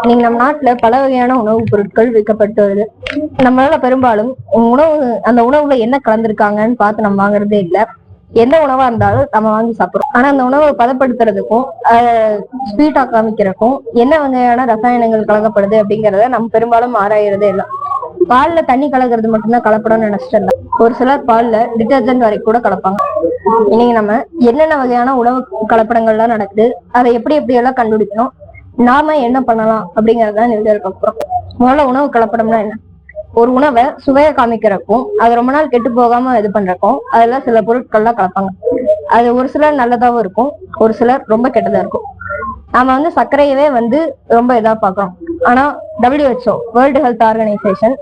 இன்னைக்கு நம்ம நாட்டுல பல வகையான உணவுப் பொருட்கள் விற்கப்பட்டு வருது நம்மளால பெரும்பாலும் உணவு அந்த உணவுல என்ன கலந்துருக்காங்கன்னு பார்த்து நம்ம வாங்குறதே இல்ல. எந்த உணவா இருந்தாலும் நம்ம வாங்கி சாப்பிடுறோம். ஆனா அந்த உணவை பதப்படுத்துறதுக்கும் ஸ்வீட் காமிக்கிறதுக்கும் என்ன வகையான ரசாயனங்கள் கலக்கப்படுது அப்படிங்கறத நம்ம பெரும்பாலும் ஆராயறதே இல்ல. பால்ல தண்ணி கலக்கிறது மட்டும்தான் கலப்படம்னு நினைச்சிட்டு ஒரு சிலர் பால்ல டிட்டர்ஜென்ட் வரைக்கும் கூட கலப்பாங்க. இன்னைக்கு நம்ம என்னென்ன வகையான உணவு கலப்படங்கள்லாம் நடக்குது அதை எப்படி எப்படி எல்லாம் கண்டுபிடிக்கணும் நாம என்ன பண்ணலாம் அப்படிங்கறத இந்த பார்க்க முதல்ல உணவு கலப்படம்னா என்ன? ஒரு உணவை சுவையை காமிக்கிறக்கும் அது ரொம்ப நாள் கெட்டு போகாம இது பண்றக்கும் அதெல்லாம் சில பொருட்கள்லாம் கலப்பாங்க. அது ஒரு சிலர் நல்லதாவும் இருக்கும் ஒரு சிலர் ரொம்ப கெட்டதா இருக்கும். நாம வந்து சர்க்கரையவே வந்து ரொம்ப இதா பாக்குறோம் ஆனா டபிள்யூஹெச்ஓ வேர்ல்டு ஹெல்த் ஆர்கனைசேஷன்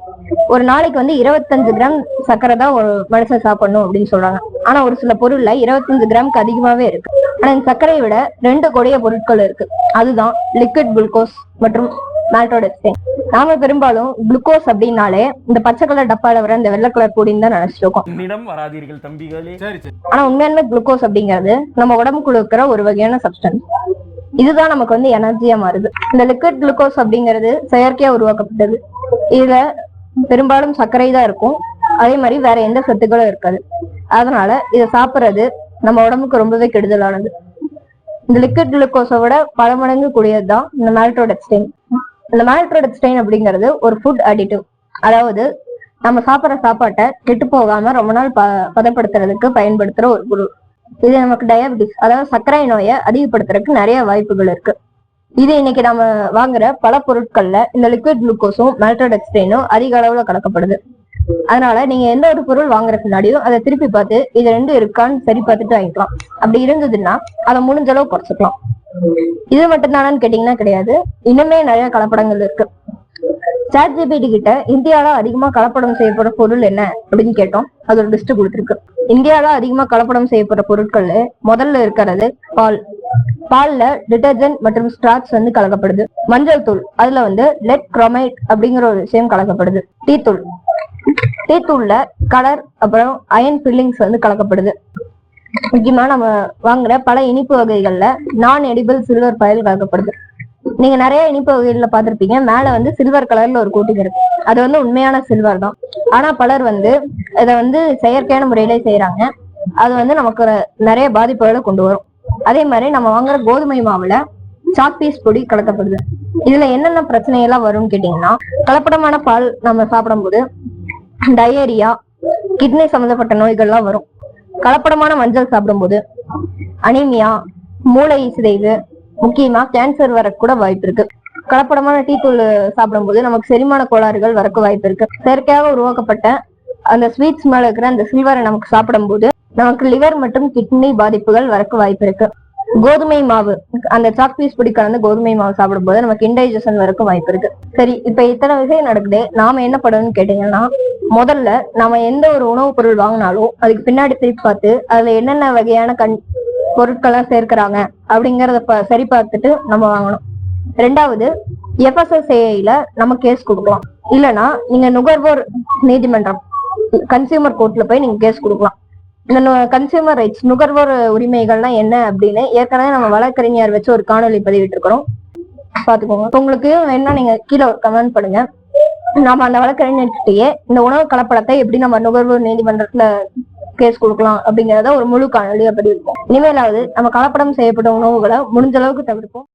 ஒரு நாளைக்கு வந்து இருபத்தஞ்சு கிராம் சர்க்கரை தான் ஒரு மனுஷன் சாப்பிடணும் அப்படின்னு சொல்றாங்க. ஆனா ஒரு சில பொருள்ல இருபத்தஞ்சு கிராமுக்கு அதிகமாவே இருக்கு. ஆனா இந்த சர்க்கரையை விட ரெண்டு கொடிய பொருட்கள் இருக்கு. அதுதான் லிக்விட் குளுக்கோஸ் மற்றும் மால்டோடெஸ்டின் நாம பெரும்பாலும் குளுக்கோஸ் அப்படின்னாலே இந்த பச்சை கலர் டப்பால வர இந்த வெள்ளை கலர் பொடின்னு தான் நினைச்சிட்டு இருக்கோம். என்னிடம் வராதீர்கள் தம்பிகளே. சரி சரி. ஆனா உண்மையான குளுக்கோஸ் அப்படிங்கிறது நம்ம உடம்புக்குள்ள இருக்கிற ஒரு வகையான சப்ஸ்டன்ஸ் இதுதான் நமக்கு வந்து எனர்ஜியா மாறுது. இந்த லிக்விட் குளுக்கோஸ் அப்படிங்கிறது செயற்கையா உருவாக்கப்பட்டது. இதுல பெரும்பாலும் சர்க்கரை தான் இருக்கும். அதே மாதிரி வேற எந்த சத்துக்களும் இருக்காது. அதனால இதை சாப்பிடுறது நம்ம உடம்புக்கு ரொம்பவே கெடுதலானது. இந்த லிக்விட் குளுக்கோஸை விட பல மடங்கு கூடியதுதான் இந்த மால்டோடெக்ஸ்டைன் இந்த மால்டோடெக்ஸ்டைன் அப்படிங்கிறது ஒரு ஃபுட் அடிட்டிவ் அதாவது நம்ம சாப்பிடுற சாப்பாட்டை கெட்டு போகாம ரொம்ப நாள் ப பதப்படுத்துறதுக்கு பயன்படுத்துற ஒரு பொருள். இது நமக்கு டயபிட்டிஸ் அதாவது சர்க்கரை நோயை அதிகப்படுத்துறதுக்கு நிறைய வாய்ப்புகள் இருக்கு. இது இன்னைக்கு நம்ம வாங்குற பல பொருட்கள்ல இந்த லிக்விட் குளுக்கோஸும் மெல்டோடெக்ஸ்டைனும் அதிக அளவுல கலக்கப்படுது. அதனால நீங்க எந்த ஒரு பொருள் வாங்குற பின்னாடியும் அதை திருப்பி பார்த்து இது ரெண்டும் இருக்கான்னு சரி பார்த்துட்டு வாங்கிக்கலாம். அப்படி இருந்ததுன்னா அதை முடிஞ்ச அளவு குறைச்சிக்கலாம். இது மட்டும் தானு கேட்டீங்கன்னா கிடையாது. இன்னுமே நிறைய கலப்படங்கள் இருக்கு. சாட் ஜிபிடி கிட்ட இந்தியாவில அதிகமா கலப்படம் செய்யப்படுற பொருள் என்ன அப்படின்னு கேட்டோம். அதோட லிஸ்ட் கொடுத்துருக்கு. இந்தியால அதிகமா கலப்படம் செய்யப்படுற பொருட்கள்ல முதல்ல இருக்கிறது பால். பால்ல டிட்டர்ஜென்ட் மற்றும் ஸ்டார்ச் வந்து கலக்கப்படுது. மஞ்சள் தூள் அதுல வந்து லெட் குரோமைட் அப்படிங்கிற ஒரு விஷயம் கலக்கப்படுது. டீ தூள். டீ தூள்ல கலர் அப்புறம் அயன் ஃபில்லிங்ஸ் வந்து கலக்கப்படுது. முக்கியமா நம்ம வாங்குற பல இனிப்பு வகைகள்ல நான் எடிபிள் சில்வர் பயல் கலக்கப்படுது. நீங்க நிறைய இனிப்பு வகைகள்ல பாத்திருப்பீங்க மேல வந்து சில்வர் கலர்ல ஒரு கோட்டிங் இருக்கு. அது வந்து உண்மையான சில்வர் தான். ஆனா பலர் வந்து இதை வந்து செயற்கையான முறையில செய்யறாங்க அது வந்து நமக்கு நிறைய பாதிப்புகளை கொண்டு வரும். அதே மாதிரி நம்ம வாங்குற கோதுமை மாவுல சாக் பீஸ் பொடி கலக்கப்படுது. இதுல என்னென்ன பிரச்சனை எல்லாம் வரும்னு கேட்டீங்கன்னா கலப்படமான பால் நம்ம சாப்பிடும்போது டயரியா கிட்னி சம்பந்தப்பட்ட நோய்கள்லாம் வரும். கலப்படமான மஞ்சள் சாப்பிடும்போது அனீமியா மூளை சிதைவு முக்கியமா கேன்சர் வரக்கூட வாய்ப்பு இருக்கு. கலப்படமான டீ தூள் சாப்பிடும்போது நமக்கு செரிமான கோளாறுகள் வரக்கு வாய்ப்பு இருக்கு. செயற்கையாக உருவாக்கப்பட்ட அந்த ஸ்வீட்ஸ் மேல இருக்கிற அந்த சில்வரை நமக்கு சாப்பிடும்போது நமக்கு லிவர் மற்றும் கிட்னி பாதிப்புகள் வரக்கு வாய்ப்பு இருக்கு. கோதுமை மாவு அந்த சாக் பீஸ் பொடி கலந்து கோதுமை மாவு சாப்பிடும்போது நமக்கு இன்டைஜஷன் வரைக்கும் வாய்ப்பு இருக்கு. சரி இப்ப இத்தனை விஷயம் நடக்குது. நாம என்ன பண்ணணும்னு கேட்டீங்கன்னா முதல்ல நாம எந்த ஒரு உணவுப் பொருள் வாங்கினாலும் அதுக்கு பின்னாடி திருப்பி பார்த்து அதுல என்னென்ன வகையான கண் பொருட்கள்லாம் சேர்க்கிறாங்க அப்படிங்கறத ப- சரி பார்த்துட்டு நம்ம வாங்கணும். ரெண்டாவது எஃப்எஸ்எஸ்ஏல நம்ம கேஸ் கொடுக்கலாம். இல்லைன்னா நீங்க நுகர்வோர் நீதிமன்றம் கன்சியூமர் கோர்ட்ல போய் நீங்க கேஸ் கொடுக்கலாம். இந்த கன்சியூமர் ரைட்ஸ் நுகர்வோர் உரிமைகள்லாம் என்ன அப்படின்னு ஏற்கனவே நம்ம வழக்கறிஞர் வச்சு ஒரு காணொளி பதிவிட்டு இருக்கிறோம் பாத்துக்கோங்க உங்களுக்கு வேணா நீங்க கீழே ஒரு கமெண்ட் பண்ணுங்க நாம அந்த வழக்கறிஞர்கிட்டயே இந்த உணவு கலப்படத்தை எப்படி நம்ம நுகர்வோர் நீதிமன்றத்துல கேஸ் கொடுக்கலாம் அப்படிங்கறத ஒரு முழு காணொலியா பதிவிருப்போம் இனிமேலாவது நம்ம கலப்படம் செய்யப்பட்ட உணவுகளை முடிஞ்ச அளவுக்கு தவிர்ப்போம்.